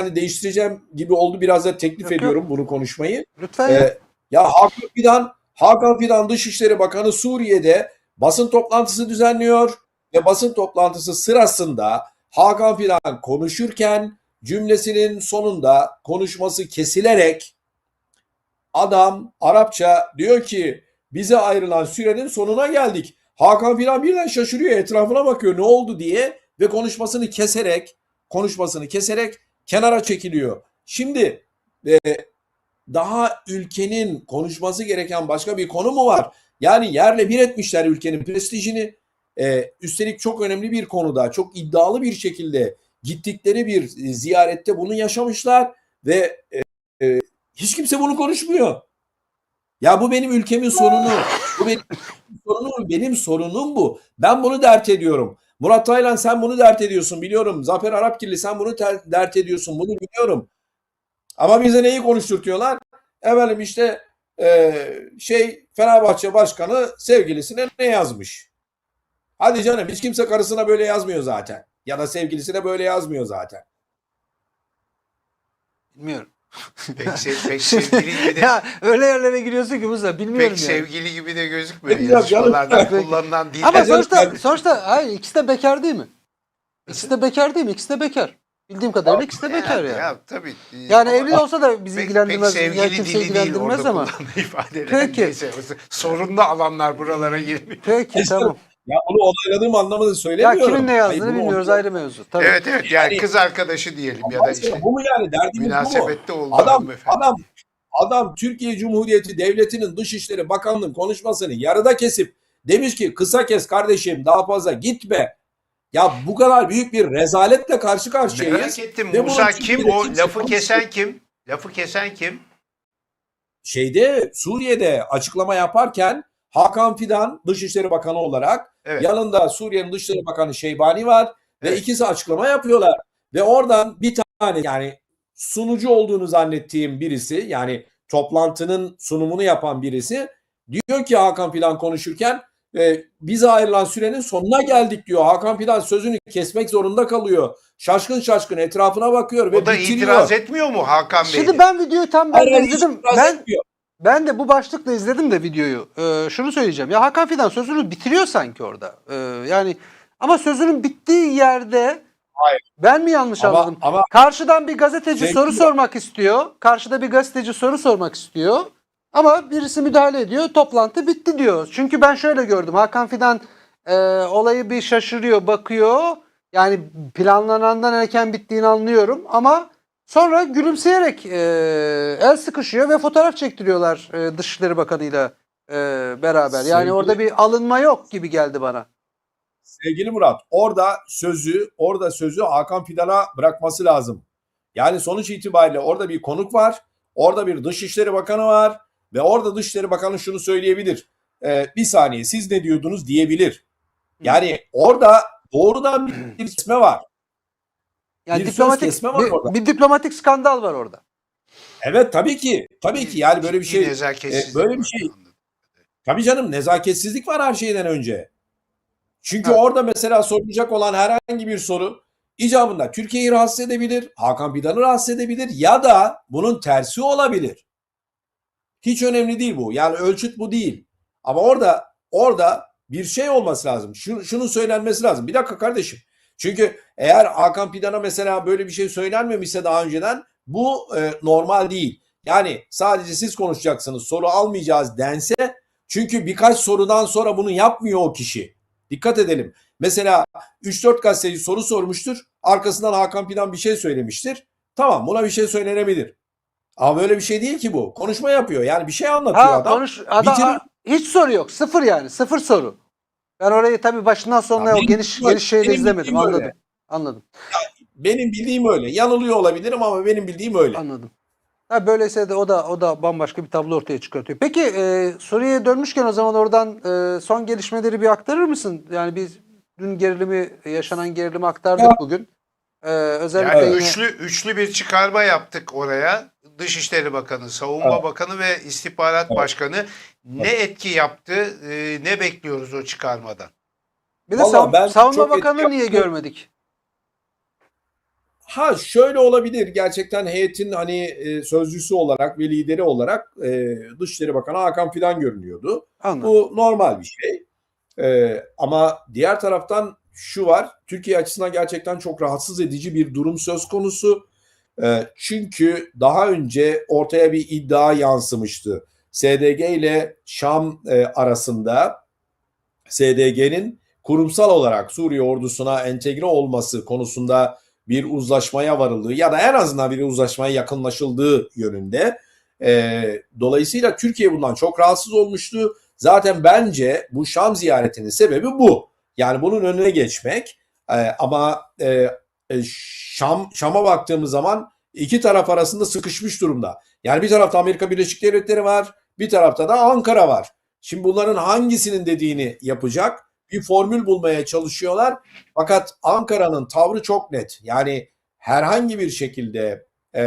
hani değiştireceğim gibi oldu. Biraz da teklif Yok, yok. ediyorum bunu konuşmayı. Lütfen. Ee, ya Hakan Fidan, Hakan Fidan Dışişleri Bakanı Suriye'de basın toplantısı düzenliyor ve basın toplantısı sırasında Hakan Fidan konuşurken cümlesinin sonunda konuşması kesilerek adam Arapça diyor ki bize ayrılan sürenin sonuna geldik. Hakan Fidan birden şaşırıyor etrafına bakıyor ne oldu diye ve konuşmasını keserek konuşmasını keserek kenara çekiliyor. Şimdi e, daha ülkenin konuşması gereken başka bir konu mu var? Yani yerle bir etmişler ülkenin prestijini. Ee, üstelik çok önemli bir konuda, çok iddialı bir şekilde gittikleri bir e, ziyarette bunu yaşamışlar ve e, e, hiç kimse bunu konuşmuyor. Ya bu benim ülkemin sorunu. Bu benim sorunum, benim sorunum bu. Ben bunu dert ediyorum. Murat Taylan sen bunu dert ediyorsun biliyorum. Zafer Arapgirli sen bunu dert ediyorsun. Bunu biliyorum. Ama bize neyi konuşturtuyorlar? Efendim işte e, şey Fenerbahçe Başkanı sevgilisine ne yazmış? Hadi canım hiç kimse karısına böyle yazmıyor zaten. Ya da sevgilisine böyle yazmıyor zaten. Bilmiyorum. Pek, sev, pek sevgili gibi de ya öyle yerlere giriyorsun ki Mustafa bilmiyorum pek yani. sevgili gibi de gözükmüyor. Yazışmalarda kullanılan dil. Ama sonuçta sonuçta hayır ikisi de bekar değil mi? İkisi de bekar değil mi? İkisi de bekar. Bildiğim kadarıyla ikisi de bekar yani. Ya tabii. Yani Ama evli olsa da bizi pek, ilgilendirmez. pek sevgili kimse dili değil ilgilendirmez orada ama. kullanılan ifadeler. Peki. Neyse, sorunlu alanlar buralara girmiyor. Peki tamam. Ya bunu onayladığım anlamda Ya söylemiyorum. kimin ne Hayır, yazdığını bunu bilmiyoruz onay- ayrı mevzu. Tabii. Evet evet yani Yani- kız arkadaşı diyelim ya da işte bu mu yani derdimiz bu mu? münasebette oldu Adam adam adam Türkiye Cumhuriyeti Devleti'nin Dışişleri Bakanlığı'nın konuşmasını yarıda kesip demiş ki kısa kes kardeşim daha fazla gitme. Ya bu kadar büyük bir rezaletle karşı karşıyayız. Merak ettim Ve Musa kim o lafı kesen kim? Lafı kesen kim? Şeyde Suriye'de açıklama yaparken Hakan Fidan Dışişleri Bakanı olarak Evet. yanında Suriye'nin Dışişleri Bakanı Şeybani var ve Evet. ikisi açıklama yapıyorlar. Ve oradan bir tane yani sunucu olduğunu zannettiğim birisi yani toplantının sunumunu yapan birisi diyor ki Hakan Fidan konuşurken e, bize ayrılan sürenin sonuna geldik diyor. Hakan Fidan sözünü kesmek zorunda kalıyor. Şaşkın şaşkın etrafına bakıyor ve O da bitiriyor. itiraz etmiyor mu Hakan Bey? Şimdi ben videoyu tam ben Hayır, izledim. Ben etmiyor. Ben de bu başlıkla izledim de videoyu. Ee, şunu söyleyeceğim. Ya Hakan Fidan sözünü bitiriyor sanki orada. Ee, yani ama sözünün bittiği yerde Hayır. ben mi yanlış Ama, anladım? ama Karşıdan bir gazeteci Zevkli soru sormak istiyor. Karşıda bir gazeteci soru sormak istiyor. Ama birisi müdahale ediyor. Toplantı bitti diyor. Çünkü ben şöyle gördüm. Hakan Fidan e, olayı bir şaşırıyor, bakıyor. Yani planlanandan erken bittiğini anlıyorum ama sonra gülümseyerek e, el sıkışıyor ve fotoğraf çektiriyorlar e, Dışişleri Bakanı'yla e, beraber. Yani Sevgili- orada bir alınma yok gibi geldi bana. Sevgili Murat, orada sözü, orada sözü Hakan Fidan'a bırakması lazım. Yani sonuç itibariyle orada bir konuk var, orada bir Dışişleri Bakanı var ve orada Dışişleri Bakanı şunu söyleyebilir. Ee, bir saniye siz ne diyordunuz diyebilir. Yani orada doğrudan bir, kesme var. Yani Bir söz diplomatik kesme var bir, orada. bir diplomatik skandal var orada. Evet tabii ki. Tabii ki yani böyle bir şey. e, böyle bir şey- Tabii canım nezaketsizlik var her şeyden önce. Çünkü Evet. orada mesela sorulacak olan herhangi bir soru icabında Türkiye'yi rahatsız edebilir, Hakan Fidan'ı rahatsız edebilir ya da bunun tersi olabilir. Hiç önemli değil bu. Yani ölçüt bu değil. Ama orada orada bir şey olması lazım. Şunu, şunun söylenmesi lazım. Bir dakika kardeşim. Çünkü eğer Hakan Fidan'a mesela böyle bir şey söylenmemişse daha önceden bu e, normal değil. Yani sadece siz konuşacaksınız, soru almayacağız dense çünkü birkaç sorudan sonra bunu yapmıyor o kişi. Dikkat edelim. Mesela 3-4 gazeteci soru sormuştur. Arkasından Hakan Fidan bir şey söylemiştir. Tamam buna bir şey söylenebilir. Ama böyle bir şey değil ki bu. Konuşma yapıyor. Yani bir şey anlatıyor Ha adam. konuş adam Bitirin. a- hiç soru yok. Sıfır yani. Sıfır soru. Ben orayı tabii başından sonuna Ya o geniş geniş şeyle izlemedim. Anladım. öyle. Anladım. Benim bildiğim öyle. Yanılıyor olabilirim ama benim bildiğim öyle. Anladım. Ha böyleyse de o da o da bambaşka bir tablo ortaya çıkartıyor. Peki e, Suriye'ye dönmüşken o zaman oradan e, son gelişmeleri bir aktarır mısın? Yani biz dün gerilimi yaşanan gerilimi aktardık Ya. bugün. E, özellikle Yani yine- üçlü üçlü bir çıkarma yaptık oraya. Dışişleri Bakanı, Savunma Evet. Bakanı ve İstihbarat Evet. Başkanı ne etki yaptı? e, ne bekliyoruz o çıkarmadan? bir de Vallahi sav- ben Savunma çok Bakanı etki niye yaptım. görmedik? Ha şöyle olabilir gerçekten heyetin hani e, sözcüsü olarak ve lideri olarak e, Dışişleri Bakanı Hakan Fidan görünüyordu. Anladım. Bu normal bir şey. Ee, ama diğer taraftan şu var. Türkiye açısından gerçekten çok rahatsız edici bir durum söz konusu. Ee, çünkü daha önce ortaya bir iddia yansımıştı. SDG ile Şam e, arasında SDG'nin kurumsal olarak Suriye ordusuna entegre olması konusunda bir uzlaşmaya varıldığı ya da en azından bir uzlaşmaya yakınlaşıldığı yönünde. Ee, dolayısıyla Türkiye bundan çok rahatsız olmuştu. Zaten bence bu Şam ziyaretinin sebebi bu. Yani bunun önüne geçmek. Ee, ama e, e, Şam Şam'a baktığımız zaman iki taraf arasında sıkışmış durumda. Yani bir tarafta Amerika Birleşik Devletleri var, bir tarafta da Ankara var. Şimdi bunların hangisinin dediğini yapacak bir formül bulmaya çalışıyorlar. Fakat Ankara'nın tavrı çok net. Yani herhangi bir şekilde e,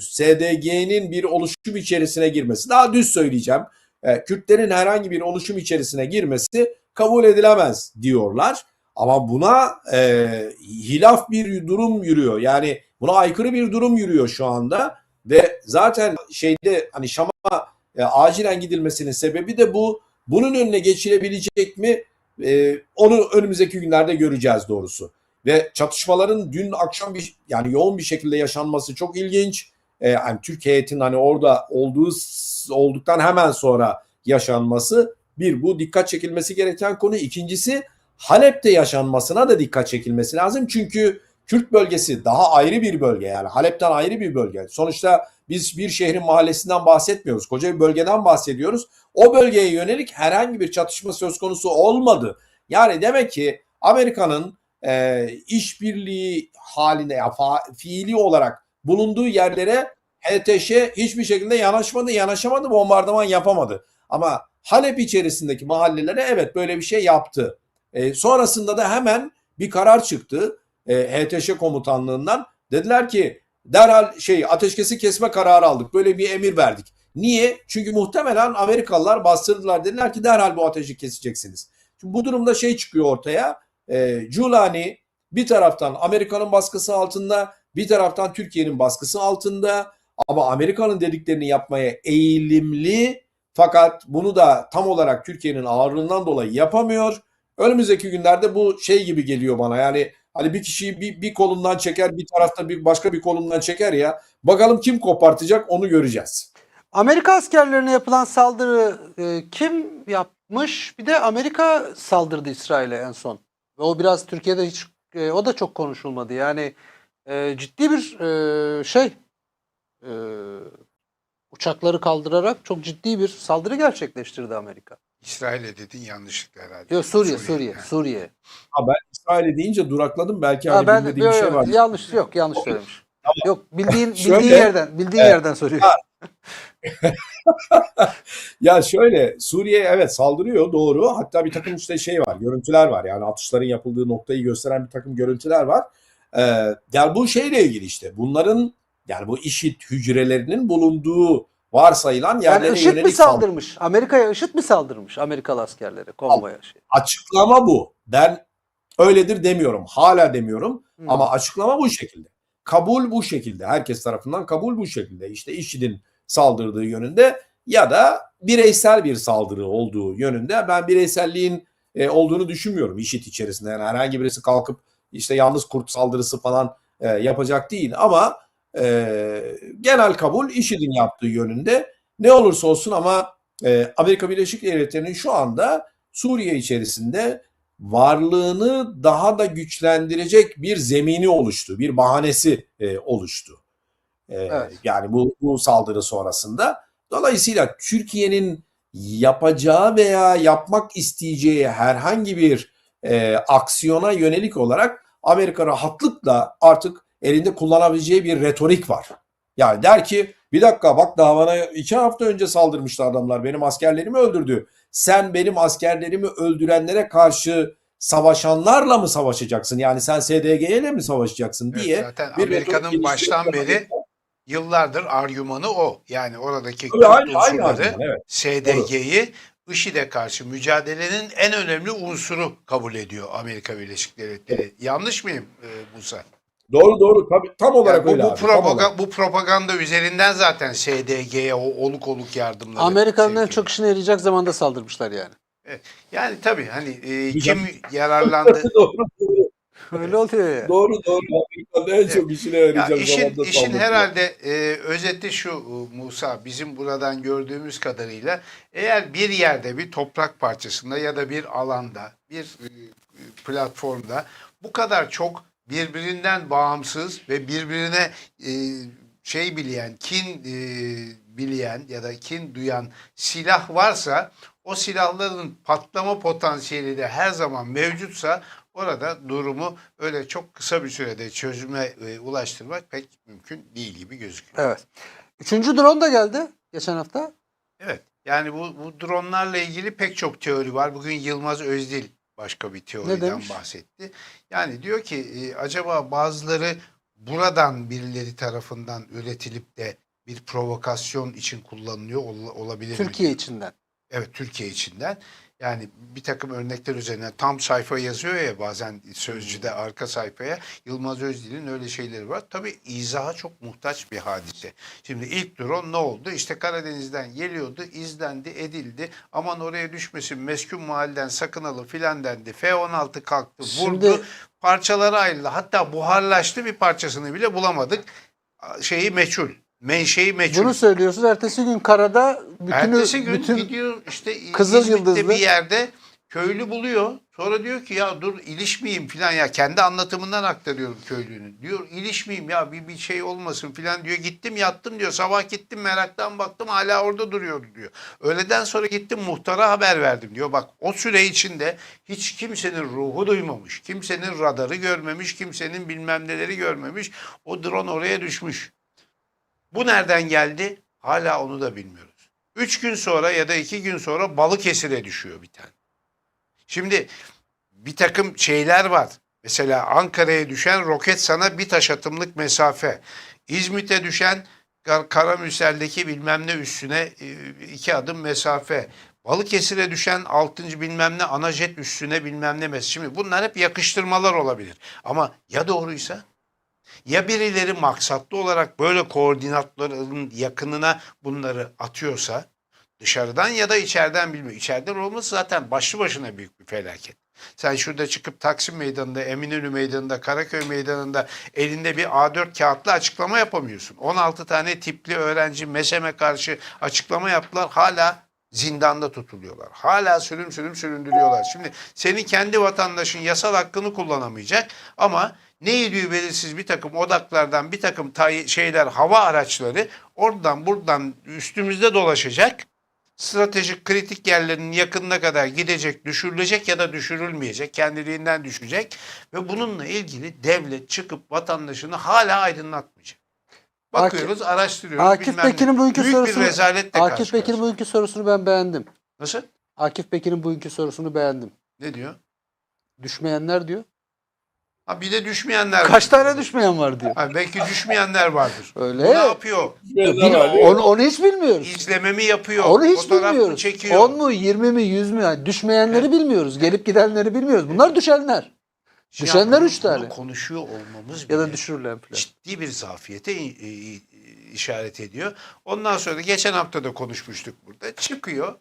SDG'nin bir oluşum içerisine girmesi, daha düz söyleyeceğim, e, Kürtlerin herhangi bir oluşum içerisine girmesi kabul edilemez diyorlar. Ama buna e, hilaf bir durum yürüyor. Yani buna aykırı bir durum yürüyor şu anda ve zaten şeyde hani Şam'a e, acilen gidilmesinin sebebi de bu. Bunun önüne geçilebilecek mi? E, onu önümüzdeki günlerde göreceğiz doğrusu. Ve çatışmaların dün akşam bir yani yoğun bir şekilde yaşanması çok ilginç. E, yani Türk heyetinin hani orada olduğu olduktan hemen sonra yaşanması bir bu dikkat çekilmesi gereken konu. İkincisi Halep'te yaşanmasına da dikkat çekilmesi lazım. Çünkü Kürt bölgesi daha ayrı bir bölge yani Halep'ten ayrı bir bölge. Sonuçta biz bir şehrin mahallesinden bahsetmiyoruz. Koca bir bölgeden bahsediyoruz. O bölgeye yönelik herhangi bir çatışma söz konusu olmadı. Yani demek ki Amerika'nın e, işbirliği haline ya fa- fiili olarak bulunduğu yerlere HTŞ hiçbir şekilde yanaşmadı, yanaşamadı, bombardıman yapamadı. Ama Halep içerisindeki mahallelere evet böyle bir şey yaptı. E, sonrasında da hemen bir karar çıktı e, HTŞ komutanlığından. Dediler ki derhal şey ateşkesi kesme kararı aldık. Böyle bir emir verdik. Niye? Çünkü muhtemelen Amerikalılar bastırdılar. Dediler ki derhal bu ateşi keseceksiniz. Şimdi bu durumda şey çıkıyor ortaya. E, Giuliani bir taraftan Amerika'nın baskısı altında, bir taraftan Türkiye'nin baskısı altında. Ama Amerika'nın dediklerini yapmaya eğilimli fakat bunu da tam olarak Türkiye'nin ağırlığından dolayı yapamıyor. Önümüzdeki günlerde bu şey gibi geliyor bana. Yani hani bir kişiyi bir, bir kolundan çeker, bir tarafta bir başka bir kolundan çeker ya. Bakalım kim kopartacak onu göreceğiz. Amerika askerlerine yapılan saldırı e, kim yapmış? Bir de Amerika saldırdı İsrail'e en son. Ve o biraz Türkiye'de hiç e, o da çok konuşulmadı. Yani e, ciddi bir e, şey e, uçakları kaldırarak çok ciddi bir saldırı gerçekleştirdi Amerika. İsrail'e dedin yanlışlıkla herhalde. Yok Suriye, Suriye, Ha. Suriye. Ha ben İsrail'i deyince durakladım. Belki Ha, hani ben bilmediğim yok, bir şey yok, var. yanlış yok, yanlış söylemiş. Yok bildiğin Şöyle- bildiğin yerden, bildiğin Evet. yerden soruyor. Ya şöyle Suriye evet saldırıyor doğru. Hatta bir takım işte şey var, görüntüler var. Yani atışların yapıldığı noktayı gösteren bir takım görüntüler var. Ee, yani bu şeyle ilgili işte bunların yani bu IŞİD hücrelerinin bulunduğu varsayılan Yani yerlere IŞİD mi yönelik saldırı. saldırmış? Amerika'ya IŞİD mi saldırmış? Amerikalı askerlere, konvoya. Şey. Açıklama bu. Ben öyledir demiyorum. Hala demiyorum. Hı. Ama açıklama bu şekilde. Kabul bu şekilde. Herkes tarafından kabul bu şekilde. İşte IŞİD'in saldırdığı yönünde ya da bireysel bir saldırı olduğu yönünde. Ben bireyselliğin e, olduğunu düşünmüyorum IŞİD içerisinde. Yani herhangi birisi kalkıp işte yalnız kurt saldırısı falan e, yapacak değil. Ama e, genel kabul IŞİD'in yaptığı yönünde. Ne olursa olsun ama e, Amerika Birleşik Devletleri'nin şu anda Suriye içerisinde varlığını daha da güçlendirecek bir zemini oluştu, bir bahanesi e, oluştu. E, Evet. Yani bu, bu saldırı sonrasında. Dolayısıyla Türkiye'nin yapacağı veya yapmak isteyeceği herhangi bir e, aksiyona yönelik olarak Amerika rahatlıkla artık elinde kullanabileceği bir retorik var. Yani der ki bir dakika bak daha bana iki hafta önce saldırmıştı adamlar benim askerlerimi öldürdü. Sen benim askerlerimi öldürenlere karşı savaşanlarla mı savaşacaksın? Yani sen SDG ile mi savaşacaksın Evet, diye. zaten bir Amerika'nın baştan beri yıllardır argümanı o. Yani oradaki Tabii, aynı- unsurları evet. SDG'yi IŞİD'e karşı mücadelenin en önemli unsuru kabul ediyor Amerika Birleşik Devletleri. Yanlış mıyım e, Musa? Doğru doğru tabii tam olarak Yani bu, öyle bu, abi. olarak. bu propaganda üzerinden zaten SDG'ye o oluk oluk yardımları. Sevk çok işine yarayacak zamanda saldırmışlar yani. Yani tabii hani e, kim yararlandı? doğru doğru. Öyle oluyor ya. Doğru doğru. Amerika'da en çok işine Ya yarayacak işin zamanda işin herhalde e, özeti şu e, Musa bizim buradan gördüğümüz kadarıyla eğer bir yerde bir toprak parçasında ya da bir alanda bir e, platformda bu kadar çok birbirinden bağımsız ve birbirine e, şey bileyen, kin e, bileyen ya da kin duyan silah varsa o silahların patlama potansiyeli de her zaman mevcutsa orada durumu öyle çok kısa bir sürede çözüme e, ulaştırmak pek mümkün değil gibi gözüküyor. Evet. Üçüncü drone da geldi geçen hafta. Evet. Yani bu, bu dronlarla ilgili pek çok teori var. Bugün Yılmaz Özdil başka bir teoriden bahsetti. Yani diyor ki e, acaba bazıları buradan birileri tarafından üretilip de bir provokasyon için kullanılıyor ol- olabilir mi? Türkiye içinden. Evet Türkiye içinden. Yani bir takım örnekler üzerine tam sayfa yazıyor ya bazen sözcüde arka sayfaya. Yılmaz Özdil'in öyle şeyleri var. Tabii izaha çok muhtaç bir hadise. Şimdi ilk drone ne oldu? İşte Karadeniz'den geliyordu, izlendi, edildi. Aman oraya düşmesin, meskun mahalleden sakınalım filan dendi. F-16 kalktı, vurdu. Şimdi- Parçalara ayrıldı. Hatta buharlaştı bir parçasını bile bulamadık. Şeyi meçhul. Menşei meçhul. Bunu söylüyorsun. Ertesi gün karada bütünü, Ertesi gün bütün gidiyor işte Kızıl İzmit'te Yıldızlı. bir yerde köylü buluyor. Sonra diyor ki ya dur ilişmeyeyim filan ya kendi anlatımından aktarıyorum köylünün. Diyor ilişmeyeyim ya bir, bir şey olmasın filan diyor. Gittim yattım diyor. Sabah gittim meraktan baktım hala orada duruyordu diyor. Öğleden sonra gittim muhtara haber verdim diyor. Bak o süre içinde hiç kimsenin ruhu duymamış. Kimsenin radarı görmemiş. Kimsenin bilmem neleri görmemiş. O drone oraya düşmüş. Bu nereden geldi? Hala onu da bilmiyoruz. Üç gün sonra ya da iki gün sonra Balıkesir'e düşüyor bir tane. Şimdi bir takım şeyler var. Mesela Ankara'ya düşen roket sana bir taş atımlık mesafe. İzmit'e düşen Kar- Karamürsel'deki bilmem ne üstüne e, iki adım mesafe. Balıkesir'e düşen 6. bilmem ne ana jet üstüne bilmem ne mesafe. Şimdi bunlar hep yakıştırmalar olabilir. Ama ya doğruysa? Ya birileri maksatlı olarak böyle koordinatların yakınına bunları atıyorsa dışarıdan ya da içeriden bilmiyor. İçeriden olması zaten başlı başına büyük bir felaket. Sen şurada çıkıp Taksim Meydanı'nda, Eminönü Meydanı'nda, Karaköy Meydanı'nda elinde bir A4 kağıtla açıklama yapamıyorsun. 16 tane tipli öğrenci MESEM'e karşı açıklama yaptılar. Hala zindanda tutuluyorlar. Hala sürüm sürüm süründürüyorlar. Şimdi senin kendi vatandaşın yasal hakkını kullanamayacak ama ne yediği belirsiz bir takım odaklardan bir takım şeyler hava araçları oradan buradan üstümüzde dolaşacak. Stratejik kritik yerlerin yakınına kadar gidecek, düşürülecek ya da düşürülmeyecek, kendiliğinden düşecek ve bununla ilgili devlet çıkıp vatandaşını hala aydınlatmayacak. Bakıyoruz, araştırıyoruz. Akif bilmem ne. Bekir'in bugünkü Büyük sorusunu bir rezaletle Akif bugünkü sorusunu ben beğendim. Nasıl? Akif Bekir'in bugünkü sorusunu beğendim. Ne diyor? Düşmeyenler diyor. Ha bir de düşmeyenler Kaç var. tane düşmeyen var diyor. Ha, belki düşmeyenler vardır. Öyle. Ne yapıyor? Bil- onu, onu hiç bilmiyoruz. İzlememi yapıyor. Onu hiç fotoğraf mı bilmiyoruz. çekiyor. 10 mu 20 mi 100 mü? Yani düşmeyenleri bilmiyoruz. Gelip gidenleri bilmiyoruz. Bunlar düşenler. Şimdi düşenler üç tane. Konuşuyor olmamız Ya da düşürülen falan. ciddi bir zafiyete işaret ediyor. Ondan sonra da geçen hafta da konuşmuştuk burada. Çıkıyor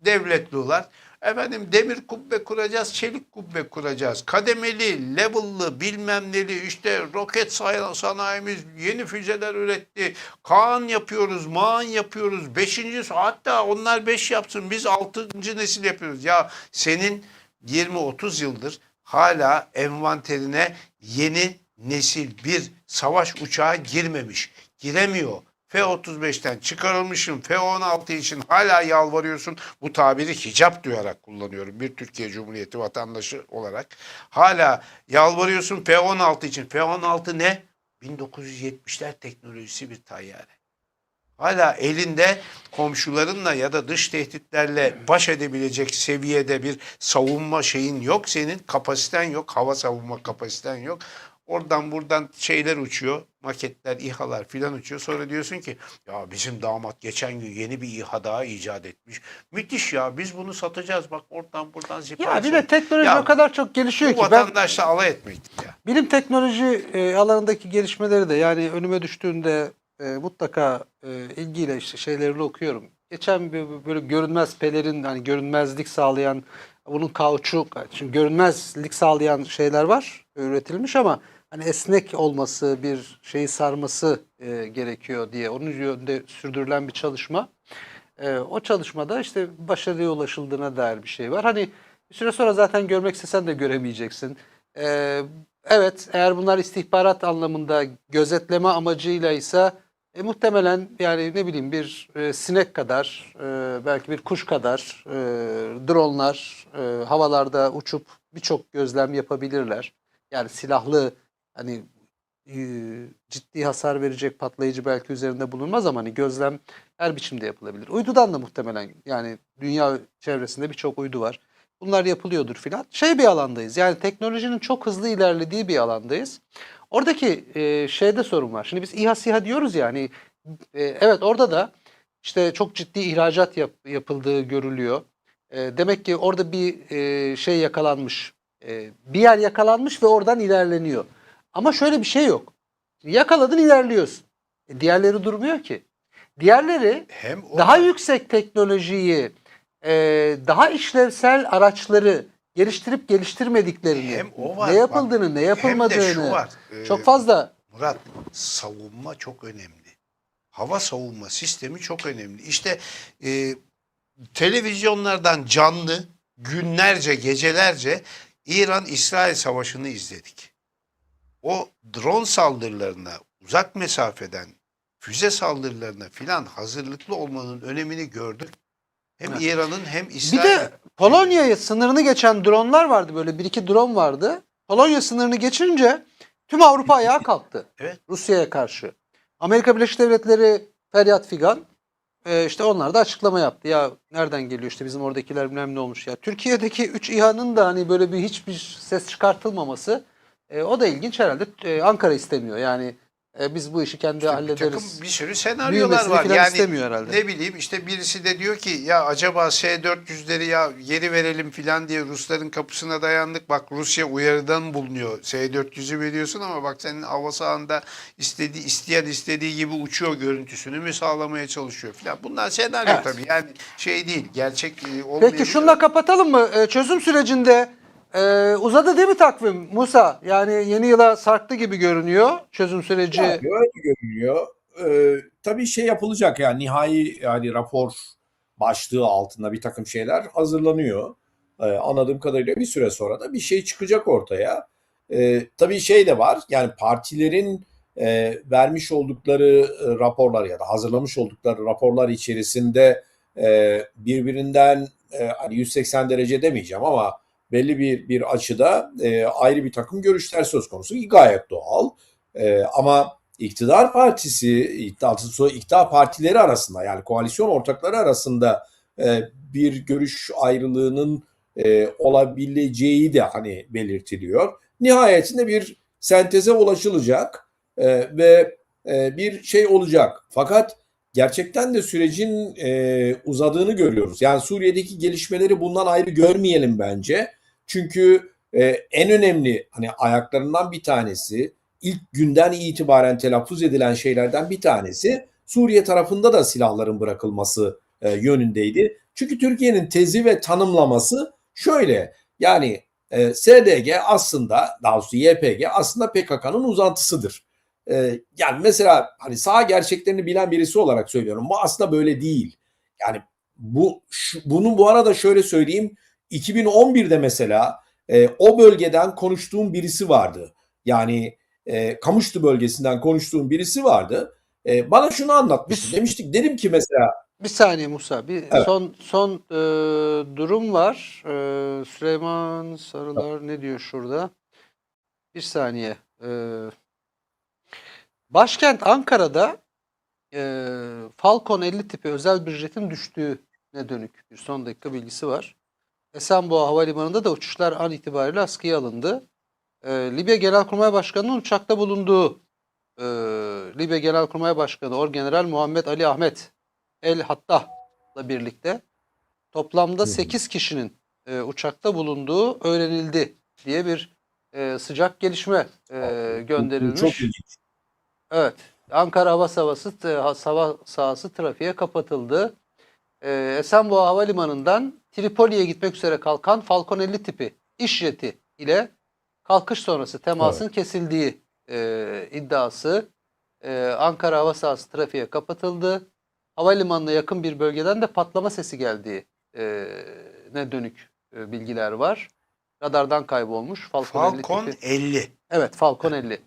devletliler. Efendim demir kubbe kuracağız, çelik kubbe kuracağız. Kademeli, level'lı, bilmem neli işte roket sanayimiz yeni füzeler üretti. Kaan yapıyoruz, Maan yapıyoruz. Beşinci hatta onlar beş yapsın biz altıncı nesil yapıyoruz. Ya senin 20-30 yıldır hala envanterine yeni nesil bir savaş uçağı girmemiş. Giremiyor. F-35'ten çıkarılmışım. F-16 için hala yalvarıyorsun. Bu tabiri hicap duyarak kullanıyorum. Bir Türkiye Cumhuriyeti vatandaşı olarak. Hala yalvarıyorsun F-16 için. F-16 ne? 1970'ler teknolojisi bir tayyare. Hala elinde komşularınla ya da dış tehditlerle baş edebilecek seviyede bir savunma şeyin yok senin. Kapasiten yok. Hava savunma kapasiten yok. Oradan buradan şeyler uçuyor. Maketler, İHA'lar filan uçuyor. Sonra diyorsun ki ya bizim damat geçen gün yeni bir İHA daha icat etmiş. Müthiş ya biz bunu satacağız. Bak oradan buradan sipariş Ya bir de teknoloji Ya o kadar çok gelişiyor Bu ki ben vatandaşla alay etmektir ya. bilim teknoloji e, alanındaki gelişmeleri de yani önüme düştüğünde e, mutlaka e, ilgiyle işte şeylerini okuyorum. Geçen bir, böyle görünmez pelerin hani görünmezlik sağlayan bunun kauçuk çünkü görünmezlik sağlayan şeyler var üretilmiş ama hani esnek olması bir şeyi sarması e, gerekiyor diye onun yönünde sürdürülen bir çalışma. E, o çalışmada işte başarıya ulaşıldığına dair bir şey var. Hani bir süre sonra zaten görmek istesen de göremeyeceksin. E, evet eğer bunlar istihbarat anlamında gözetleme amacıyla ise e, muhtemelen yani ne bileyim bir e, sinek kadar e, belki bir kuş kadar e, dronlar e, havalarda uçup birçok gözlem yapabilirler. Yani silahlı hani e, ciddi hasar verecek patlayıcı belki üzerinde bulunmaz ama hani gözlem her biçimde yapılabilir. Uydudan da muhtemelen yani dünya çevresinde birçok uydu var. Bunlar yapılıyordur filan. Şey bir alandayız yani teknolojinin çok hızlı ilerlediği bir alandayız. Oradaki e, şeyde sorun var. Şimdi biz İHA SİHA diyoruz ya hani e, evet orada da işte çok ciddi ihracat yap- yapıldığı görülüyor. E, demek ki orada bir e, şey yakalanmış. E, bir yer yakalanmış ve oradan ilerleniyor. Ama şöyle bir şey yok. Yakaladın ilerliyorsun. E, diğerleri durmuyor ki. Diğerleri Hem o daha yüksek teknolojiyi, e, daha işlevsel araçları geliştirip geliştirmediklerini, Hem o var, ne yapıldığını, ne hem yapılmadığını de şu var. e, çok fazla Murat savunma çok önemli. Hava savunma sistemi çok önemli. İşte e, televizyonlardan canlı günlerce gecelerce İran-İsrail savaşını izledik. O drone saldırılarına uzak mesafeden füze saldırılarına filan hazırlıklı olmanın önemini gördük. Hem Evet. İran'ın hem Bir İsrail'in. de Polonya'ya sınırını geçen dronlar vardı böyle bir iki drone vardı. Polonya sınırını geçince tüm Avrupa ayağa kalktı. Evet. Rusya'ya karşı. Amerika Birleşik Devletleri feryat figan e, işte onlar da açıklama yaptı. Ya nereden geliyor işte bizim oradakiler bilmem ne olmuş ya. Türkiye'deki 3 İHA'nın da hani böyle bir hiçbir ses çıkartılmaması e, o da ilginç herhalde. E, Ankara istemiyor yani e, biz bu işi kendi İşte bir hallederiz. takım bir sürü senaryolar Büyümesini var. Yani istemiyor herhalde. ne bileyim işte birisi de diyor ki ya acaba S-400'leri ya geri verelim filan diye Rusların kapısına dayandık. Bak Rusya uyarıdan bulunuyor. S-400'ü veriyorsun ama bak senin hava sahanda istediği, isteyen istediği gibi uçuyor görüntüsünü mü sağlamaya çalışıyor filan. Bunlar senaryo Evet. tabii. Yani şey değil. Gerçek e, olmayabilir. Peki şunla kapatalım mı? Ee, çözüm sürecinde e, uzadı değil mi takvim Musa? Yani yeni yıla sarktı gibi görünüyor çözüm süreci. Yani öyle görünüyor. Ee, tabii şey yapılacak yani nihai yani rapor başlığı altında bir takım şeyler hazırlanıyor. Ee, anladığım kadarıyla bir süre sonra da bir şey çıkacak ortaya. Ee, tabii şey de var yani partilerin e, vermiş oldukları e, raporlar ya da hazırlamış oldukları raporlar içerisinde e, birbirinden e, hani 180 derece demeyeceğim ama belli bir bir açıda e, ayrı bir takım görüşler söz konusu ki gayet doğal. E, ama iktidar partisi, iktidar, iktidar partileri arasında yani koalisyon ortakları arasında e, bir görüş ayrılığının e, olabileceği de hani belirtiliyor. Nihayetinde bir senteze ulaşılacak e, ve e, bir şey olacak. Fakat gerçekten de sürecin e, uzadığını görüyoruz. Yani Suriye'deki gelişmeleri bundan ayrı görmeyelim bence. Çünkü e, en önemli hani ayaklarından bir tanesi ilk günden itibaren telaffuz edilen şeylerden bir tanesi Suriye tarafında da silahların bırakılması e, yönündeydi. Çünkü Türkiye'nin tezi ve tanımlaması şöyle yani e, SDG aslında daha doğrusu YPG aslında PKK'nın uzantısıdır. E, yani mesela hani sağ gerçeklerini bilen birisi olarak söylüyorum bu aslında böyle değil. Yani bu şu, bunu bu arada şöyle söyleyeyim 2011'de mesela e, o bölgeden konuştuğum birisi vardı. Yani e, Kamışlı bölgesinden konuştuğum birisi vardı. E, bana şunu anlatmıştı. Demiştik dedim ki mesela Bir saniye Musa. Bir Evet. son son e, durum var. E, Süleyman Sarılar ne diyor şurada? Bir saniye. E, başkent Ankara'da e, Falcon 50 tipi özel bir jetin düştüğüne dönük bir son dakika bilgisi var. Esenboğa Havalimanı'nda da uçuşlar an itibariyle askıya alındı. e, Libya Genelkurmay Başkanı'nın uçakta bulunduğu e, Libya Genelkurmay Başkanı Orgeneral Muhammed Ali Ahmet El Hattah'la birlikte toplamda hı. 8 kişinin e, uçakta bulunduğu öğrenildi diye bir e, sıcak gelişme e, gönderilmiş. Çok ilginç. Evet. Ankara hava sahası, hava sahası trafiğe kapatıldı. Ee, Esenboğa Havalimanı'ndan Tripoli'ye gitmek üzere kalkan Falcon 50 tipi iş jeti ile kalkış sonrası temasın kesildiği e, iddiası e, Ankara hava sahası trafiğe kapatıldı. Havalimanına yakın bir bölgeden de patlama sesi geldiği e, ne dönük e, bilgiler var. Radardan kaybolmuş Falcon, 50 Falcon tipi. 50. Evet Falcon 50.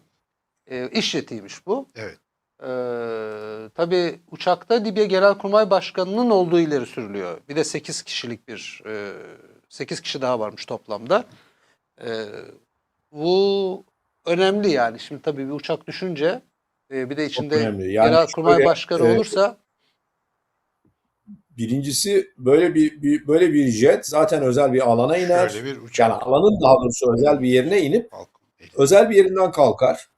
E, iş jetiymiş bu. Evet. Ee, tabii uçakta Libya Genelkurmay Başkanı'nın olduğu ileri sürülüyor. Bir de 8 kişilik bir e, 8 kişi daha varmış toplamda. Ee, bu önemli yani. Şimdi tabii bir uçak düşünce e, bir de içinde. Yani Genelkurmay şöyle, Başkanı e, olursa Birincisi böyle bir, bir böyle bir jet zaten özel bir alana iner. Şöyle bir Yani uçak. alanın daha doğrusu özel bir yerine inip Falcon 50. özel bir yerinden kalkar.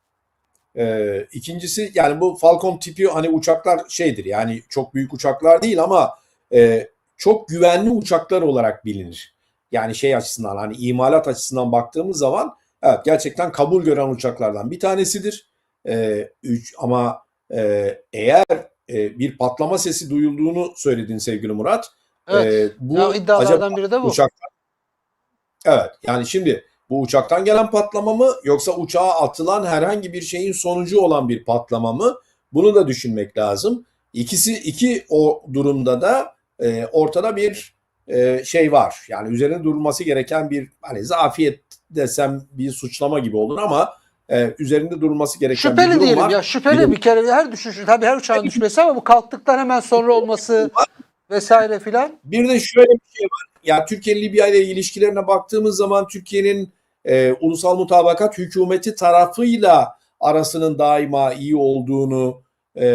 Ee, ikincisi yani bu Falcon tipi hani uçaklar şeydir yani çok büyük uçaklar değil ama e, çok güvenli uçaklar olarak bilinir. Yani şey açısından hani imalat açısından baktığımız zaman evet gerçekten kabul gören uçaklardan bir tanesidir. Ee, üç, ama e, eğer e, bir patlama sesi duyulduğunu söyledin sevgili Murat. evet. Ee, bu ya iddialardan acaba biri de bu. uçaktan Evet yani şimdi bu uçaktan gelen patlama mı yoksa uçağa atılan herhangi bir şeyin sonucu olan bir patlama mı? Bunu da düşünmek lazım. İkisi iki o durumda da e, ortada bir e, şey var. Yani üzerine durulması gereken bir hani zafiyet desem bir suçlama gibi olur ama e, üzerinde durulması gereken bir Şüpheli durum diyelim var. ya şüpheli Bir de- bir kere her düşüş tabii her uçağın düşmesi ama bu kalktıktan hemen sonra olması vesaire filan. Bir de şöyle bir şey var. Ya Türkiye Libya ile ilişkilerine baktığımız zaman Türkiye'nin e, ulusal mutabakat hükümeti tarafıyla arasının daima iyi olduğunu e,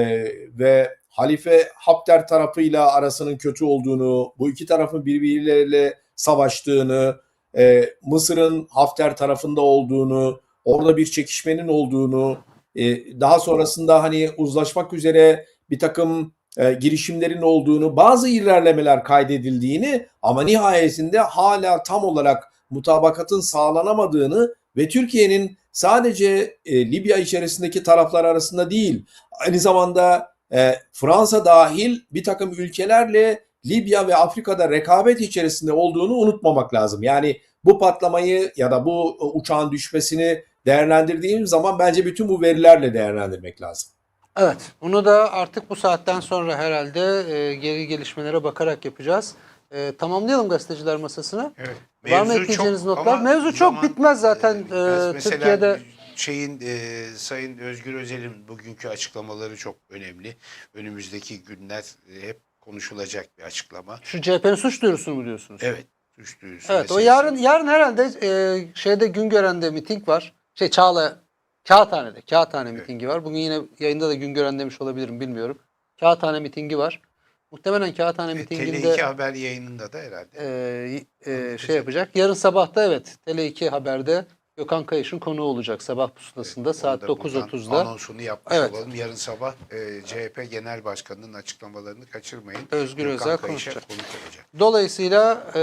ve Halife Hafter tarafıyla arasının kötü olduğunu, bu iki tarafın birbirleriyle savaştığını, e, Mısır'ın Hafter tarafında olduğunu, orada bir çekişmenin olduğunu, e, daha sonrasında hani uzlaşmak üzere bir takım e, girişimlerin olduğunu, bazı ilerlemeler kaydedildiğini ama nihayetinde hala tam olarak mutabakatın sağlanamadığını ve Türkiye'nin sadece e, Libya içerisindeki taraflar arasında değil, aynı zamanda e, Fransa dahil bir takım ülkelerle Libya ve Afrika'da rekabet içerisinde olduğunu unutmamak lazım. Yani bu patlamayı ya da bu e, uçağın düşmesini değerlendirdiğimiz zaman bence bütün bu verilerle değerlendirmek lazım. Evet, bunu da artık bu saatten sonra herhalde e, geri gelişmelere bakarak yapacağız. E, tamamlayalım gazeteciler masasını. Evet. Var mı ekleyeceğiniz çok- notlar? Mevzu çok zaman- bitmez zaten, e, mesela Türkiye'de. şeyin e, Sayın Özgür Özel'in bugünkü açıklamaları çok önemli. Önümüzdeki günler e, hep konuşulacak bir açıklama. Şu CHP'nin suç duyurusunu mu diyorsunuz? Evet. Suç duyurusu Evet, o meselesi. yarın yarın herhalde e, şeyde Güngören'de miting var. Şey Çağla Kağıthane'de. Kağıthane mitingi var. Bugün yine yayında da Güngören demiş olabilirim bilmiyorum. Kağıthane mitingi var. Muhtemelen Kağıthane mitinginde Tele2 haber yayınında da herhalde. e, e, şey yapacak. Yarın sabah da evet Tele2 Haber'de Gökhan Kayış'ın konuğu olacak sabah pusulasında saat da buradan 9.30'da. Anonsunu yapmış Evet. olalım. Yarın sabah e, CHP Genel Başkanı'nın açıklamalarını kaçırmayın. Özgür Gökhan Özel Kayış'a konuşacak. konuk olacak. Dolayısıyla e,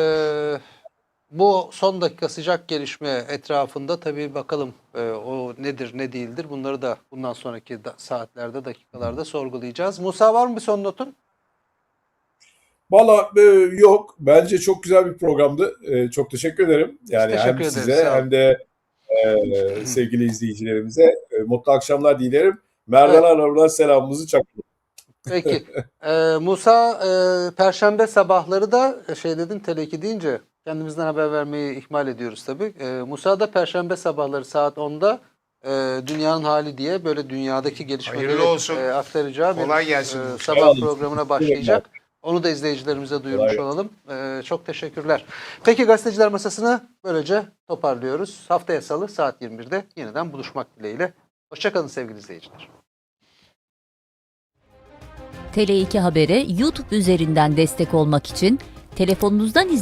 bu son dakika sıcak gelişme etrafında tabii bakalım e, o nedir ne değildir bunları da bundan sonraki da, saatlerde dakikalarda sorgulayacağız. Musa var mı bir son notun? Valla e, yok. Bence çok güzel bir programdı. E, çok teşekkür ederim. Yani teşekkür hem ederiz, size hem de e, sevgili izleyicilerimize e, mutlu akşamlar dilerim. Merdan Hanım'dan selamımızı çakıyorum. Peki. E, Musa e, Perşembe sabahları da e, şey dedin Tele2 deyince kendimizden haber vermeyi ihmal ediyoruz tabii. E, Musa da Perşembe sabahları saat 10'da e, Dünyanın Hali diye böyle dünyadaki gelişmeleri e, aktaracağı bir Kolay gelsin. e, sabah programına başlayacak. Onu da izleyicilerimize duyurmuş Kolay olalım. E, çok teşekkürler. Peki gazeteciler masasını böylece toparlıyoruz. Haftaya salı saat 21'de yeniden buluşmak dileğiyle. Hoşçakalın sevgili izleyiciler. Tele2 Haber'e YouTube üzerinden destek olmak için telefonunuzdan izleyin.